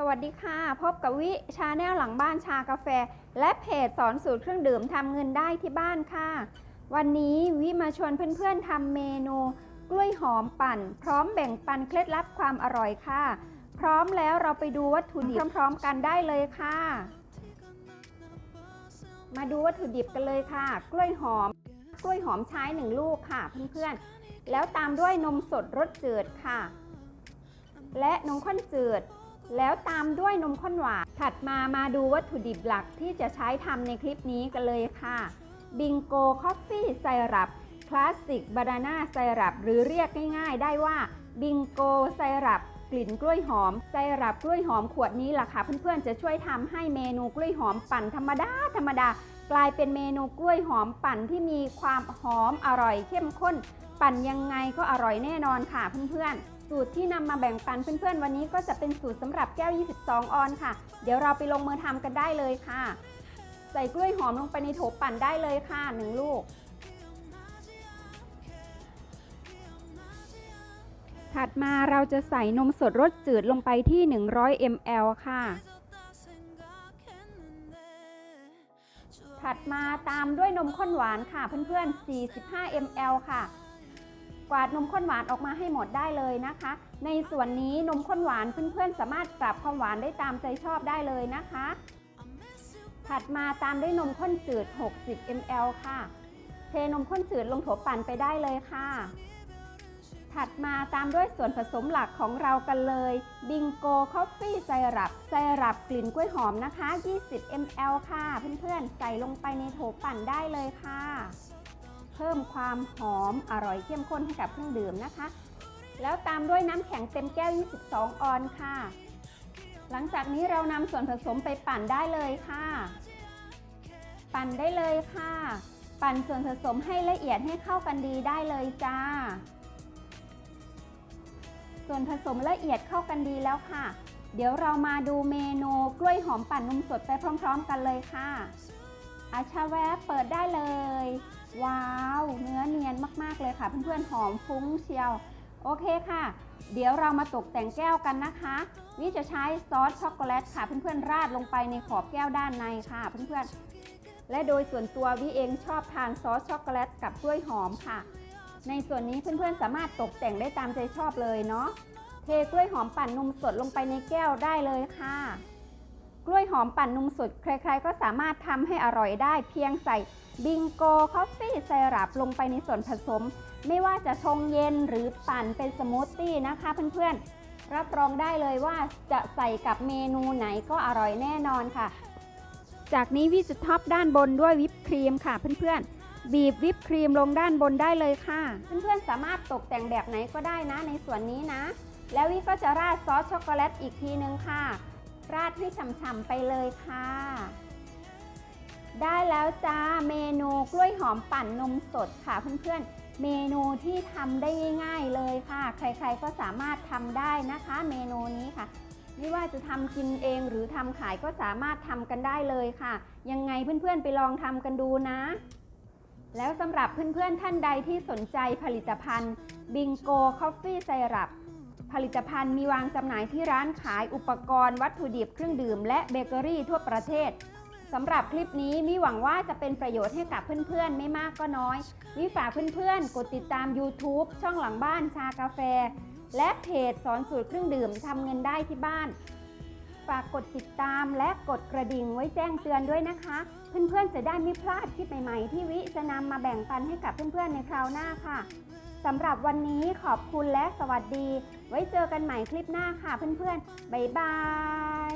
สวัสดีค่ะ พบกับวิชาแนลหลังบ้านชากาแฟ และเพจสอนสูตรเครื่องดื่มทำเงินได้ที่บ้านค่ะ วันนี้วิมาชวนเพื่อนๆทำเมนู กล้วยหอมปั่น พร้อมแบ่งปันเคล็ดลับความอร่อยค่ะ พร้อมแล้วเราไปดูวัตถุดิบพร้อมๆกันได้เลยค่ะ มาดูวัตถุดิบกันเลยค่ะ กล้วยหอม กล้วยหอมใช้หนึ่งลูกค่ะเพื่อนๆแล้วตามด้วยนมสดรสจืดค่ะ และนมข้นจืด แล้วตามด้วยนมข้นหวาน ถัดมามาดูวัตถุดิบหลักที่จะใช้ทำในคลิปนี้กันเลยค่ะบิงโกคอฟฟี่ไซรัปคลาสสิกบานาน่าไซรัปหรือเรียกง่ายๆ ได้ว่าบิงโกไซรัปกลิ่นกล้วยหอมไซรัปกล้วยหอมขวดนี้ล่ะค่ะ เพื่อนๆจะช่วยทำให้เมนูกล้วยหอมปั่นธรรมดาธรรมดากลายเป็นเมนูกล้วยหอมปั่นที่มีความหอมอร่อยเข้มข้น ปั่นยังไงก็อร่อยแน่นอนค่ะเพื่อนๆ สูตรที่นำมาแบ่งปันเพื่อนๆ วันนี้ก็จะเป็นสูตรสำหรับแก้ว 22 ออนค่ะ เดี๋ยวเราไปลงมือทำกันได้เลยค่ะ ใส่กล้วยหอมลงไปในโถปั่นได้เลยค่ะ 1 ลูก ถัดมาเราจะใส่นมสดรสจืดลงไปที่ 100 ml ค่ะ ถัดมาตามด้วยนมข้นหวานค่ะเพื่อนๆ 45 ml ค่ะ กวาดนมข้นหวานออกมาให้หมดได้เลยนะคะ ในส่วนนี้นมข้นหวานเพื่อนๆสามารถปรับความหวานได้ตามใจชอบได้เลยนะคะ ถัดมาตามด้วยนมข้นจืด 60 ml ค่ะ เทนมข้นจืดลงโถปั่นไปได้เลยค่ะ ถัดมาตามด้วยส่วนผสมหลักของเรากันเลย บิงโกคอฟฟี่ไซรัปไซรัปกลิ่นกล้วยหอมนะคะ 20 ml ค่ะ เพื่อนๆใส่ลงไปในโถปั่นได้เลยค่ะ เพิ่มความหอมอร่อยเข้มข้นให้กับเครื่องดื่มนะคะ แล้วตามด้วยน้ำแข็งเต็มแก้ว 22 ออนค่ะ หลังจากนี้เรานำส่วนผสมไปปั่นได้เลยค่ะ ปั่นได้เลยค่ะ ปั่นส่วนผสมให้ละเอียดให้เข้ากันดีได้เลยจ้า ส่วนผสมละเอียดเข้ากันดีแล้วค่ะ เดี๋ยวเรามาดูเมนูกล้วยหอมปั่นนมสดไปพร้อม ๆ กันเลยค่ะ อาชาแวบเปิดได้เลย ว้าว เนื้อเนียนมากๆเลยค่ะเพื่อนๆหอมฟุ้งเชียว โอเคค่ะ เดี๋ยวเรามาตกแต่งแก้วกันนะคะวิจะใช้ซอสช็อกโกแลตค่ะเพื่อนๆราดลงไปในขอบแก้วด้านในค่ะเพื่อนๆและโดยส่วนตัววิเองชอบทานซอสช็อกโกแลตกับกล้วยหอมค่ะ ในส่วนนี้เพื่อนๆสามารถตกแต่งได้ตามใจชอบเลยเนาะเทกล้วยหอมปั่นนมสดลงไปในแก้วได้เลยค่ะ กล้วยหอมปั่นนมสดใครๆ ก็สามารถทำให้อร่อยได้เพียงใส่บิงโกคอฟฟี่ไซรัปลงไปในส่วนผสม ไม่ว่าจะชงเย็นหรือปั่นเป็นสมูทตี้นะคะเพื่อนๆ รับรองได้เลยว่าจะใส่กับเมนูไหนก็อร่อยแน่นอนค่ะ จากนี้วิจะท็อปด้านบนด้วยวิปครีมค่ะเพื่อนๆบีบวิปครีมลงด้านบนได้เลยค่ะ เพื่อนๆสามารถตกแต่งแบบไหนก็ได้นะในส่วนนี้นะ แล้ววิก็จะราดซอสช็อกโกแลตอีกทีนึงค่ะ ราดให้ฉ่ำๆไปเลยค่ะ ได้แล้วจ้าเมนูกล้วยหอมปั่นนมสดค่ะเพื่อนๆ เมนูที่ทำได้ง่าย ๆเลยค่ะ ใครๆก็สามารถทำได้นะคะ เมนูนี้ค่ะไม่ว่าจะทำกินเองหรือทำขายก็สามารถทำกันได้เลยค่ะ ยังไงเพื่อนๆไปลองทำกันดูนะ แล้วสำหรับเพื่อนๆท่านใดที่สนใจผลิตภัณฑ์บิงโกคอฟฟี่ไซรัป ผลิตภัณฑ์มีวางจำหน่ายที่ร้านขายอุปกรณ์วัตถุดิบเครื่องดื่มและเบเกอรี่ทั่วประเทศสำหรับคลิปนี้มิหวังว่าจะเป็นประโยชน์ให้กับเพื่อนๆ ไม่มากก็น้อยมิฝากเพื่อนๆ กดติดตาม YouTube ช่องหลังบ้านชากาแฟ และเพจสอนสูตรเครื่องดื่มทำเงินได้ที่บ้าน ฝากกดติดตามและกดกระดิ่งไว้แจ้งเตือนด้วยนะคะ เพื่อนๆ จะได้ไม่พลาดคลิปใหม่ๆ ที่วิจะนำมาแบ่งปันให้กับเพื่อนๆ ในคราวหน้าค่ะ สำหรับวันนี้ขอบคุณและสวัสดี ไว้เจอกันใหม่คลิปหน้าค่ะเพื่อนๆ บ๊ายบาย